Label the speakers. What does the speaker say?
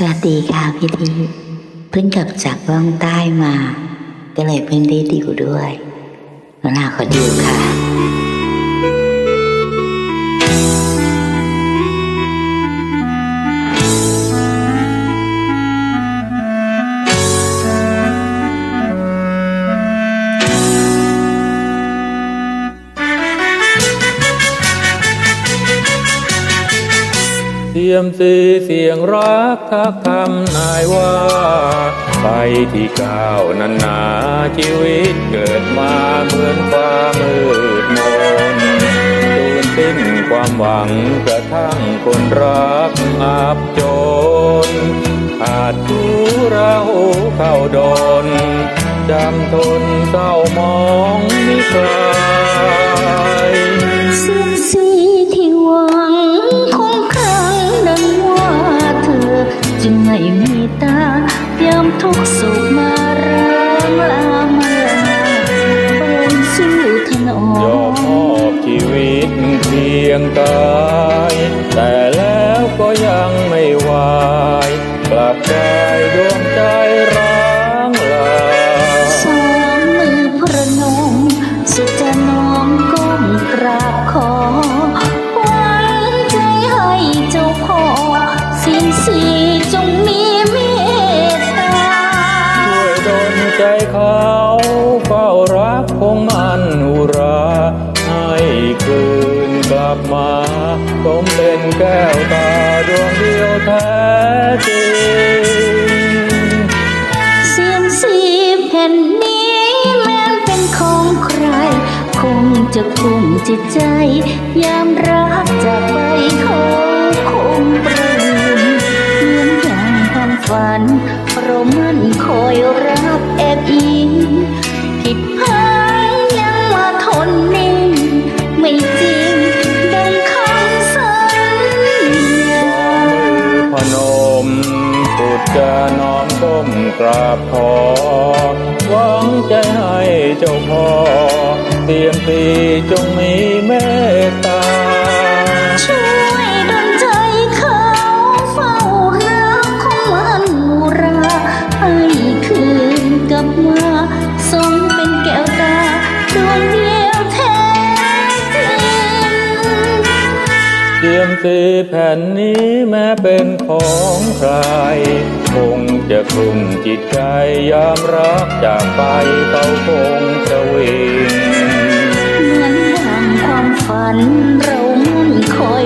Speaker 1: สวัสดีค่ะพี่ทีเพิ่งกลับจากล่องใต้มา ก็เลยเพิ่งได้ดิวด้วยแล้วนาขอดิวค่ะ
Speaker 2: เสียมสีเสียงรักทักคำนายว่า ไปที่ก้าวนันนาชีวิตเกิดมาเหมือนฟ้ามืดมนสูญสิ้นความหวังกระทั่งคนรักอับจน อาจทุเราเข้าโดนจำทนเศร้ามองมิคลาย
Speaker 1: เสียงสีที่ สุขมาร้างลามาเปินสู้ถนอย
Speaker 2: อมมอบชีวิตเพียงกายแต่แล้วก็ยังไม่วายกลับกลายดวงใจร้างลา
Speaker 1: สองมือพระนมสุดจะน้ ใจเขา
Speaker 2: เฝ้ารักคงมันอุราให้คืนกลับมาสมเป็นแก้วตาดวงเดียวแท้จริง
Speaker 1: เสียงสีแผ่นนี้แม้เป็นของใคร คงจะคุมจิตใจ ยามรักจากไปเขาคงปร จะ
Speaker 2: น้อมก้มกราบขอหวังใจให้เจ้าพ่อเตรียมปีจงมีเมตตา
Speaker 1: ช่วยดลใจเขาเฝ้ารักของมันอุราให้คืนกลับมา น
Speaker 2: สีแผ่นนี้แม้เป็นของใคร คงจะคลุมจิตใจยามรักจากไปเขาคงจะวิง
Speaker 1: เหมือนดังความฝันเรามันคอย